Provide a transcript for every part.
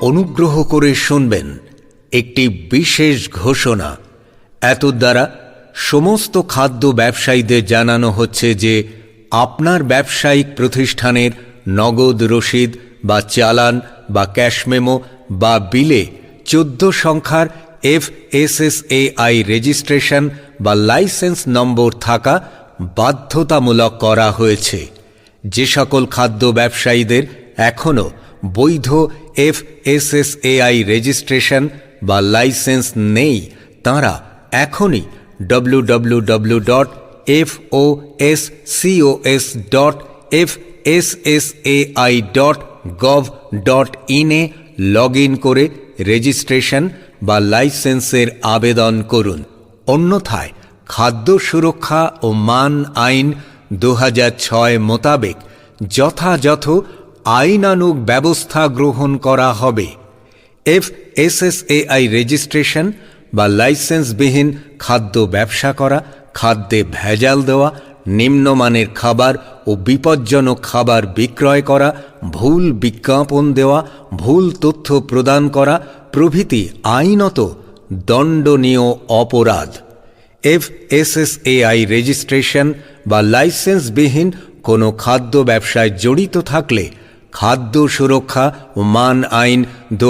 অনুগ্রহ করে শুনবেন একটি বিশেষ ঘোষণা। এত দ্বারা সমস্ত খাদ্য ব্যবসায়ীদের জানানো হচ্ছে যে আপনার ব্যবসায়িক প্রতিষ্ঠানের নগদ রসিদ বা চালান বা ক্যাশ মেমো বা বিলে চোদ্দ সংখ্যার F S S A I registration বা লাইসেন্স নম্বর থাকা বাধ্যতামূলক করা হয়েছে। যে সকল খাদ্য ব্যবসায়ীদের এখনও বৈধ F S S A I registration বা লাইসেন্স নেই, তাঁরা এখনই W W W dot F O S C O S dot F S S A I dot gov dot ইনে লগ ইন করে রেজিস্ট্রেশন বা লাইসেন্সের আবেদন করুন। অন্যথায় খাদ্য সুরক্ষা ও মান আইন দু মোতাবেক যথাযথ আইনানুগ ব্যবস্থা গ্রহণ করা হবে। F S S A I registration বা লাইসেন্সবিহীন খাদ্য ব্যবসা করা, খাদ্যে ভেজাল দেওয়া, নিম্নমানের খাবার ও বিপজ্জনক খাবার বিক্রয় করা, ভুল বিজ্ঞাপন দেওয়া, ভুল তথ্য প্রদান করা প্রভৃতি আইনত দণ্ডনীয় অপরাধ। F S S A I registration বা লাইসেন্সবিহীন কোনো খাদ্য ব্যবসায় জড়িত থাকলে খাদ্য সুরক্ষা ও মান আইন দু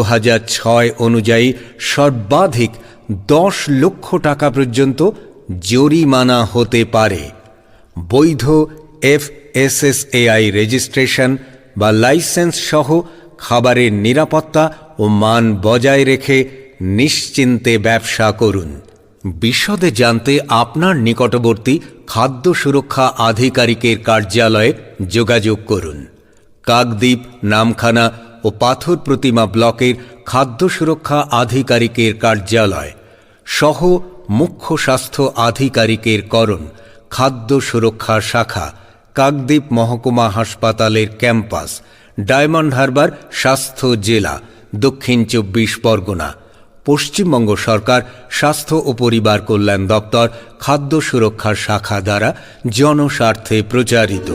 ছয় অনুযায়ী সর্বাধিক দশ লক্ষ টাকা পর্যন্ত জরিমানা হতে পারে। বৈধ F S S A I registration বা লাইসেন্স সহ খাবারের নিরাপত্তা ও মান বজায় রেখে নিশ্চিন্তে ব্যবসা করুন। বিশদে জানতে আপনার নিকটবর্তী খাদ্য সুরক্ষা আধিকারিকের কার্যালয়ে যোগাযোগ করুন। কাকদ্বীপ, নামখানা ও পাথর প্রতিমা ব্লকের খাদ্য সুরক্ষা আধিকারিকের কার্যালয় সহ মুখ্য স্বাস্থ্য আধিকারিকের করণ খাদ্য সুরক্ষা শাখা, কাকদ্বীপ মহকুমা হাসপাতালের ক্যাম্পাস, ডায়মন্ড হারবার স্বাস্থ্য জেলা, দক্ষিণ চব্বিশ পরগনা, পশ্চিমবঙ্গ সরকার, স্বাস্থ্য ও পরিবার কল্যাণ দপ্তর, খাদ্য সুরক্ষা শাখা দ্বারা জনস্বার্থে প্রচারিত।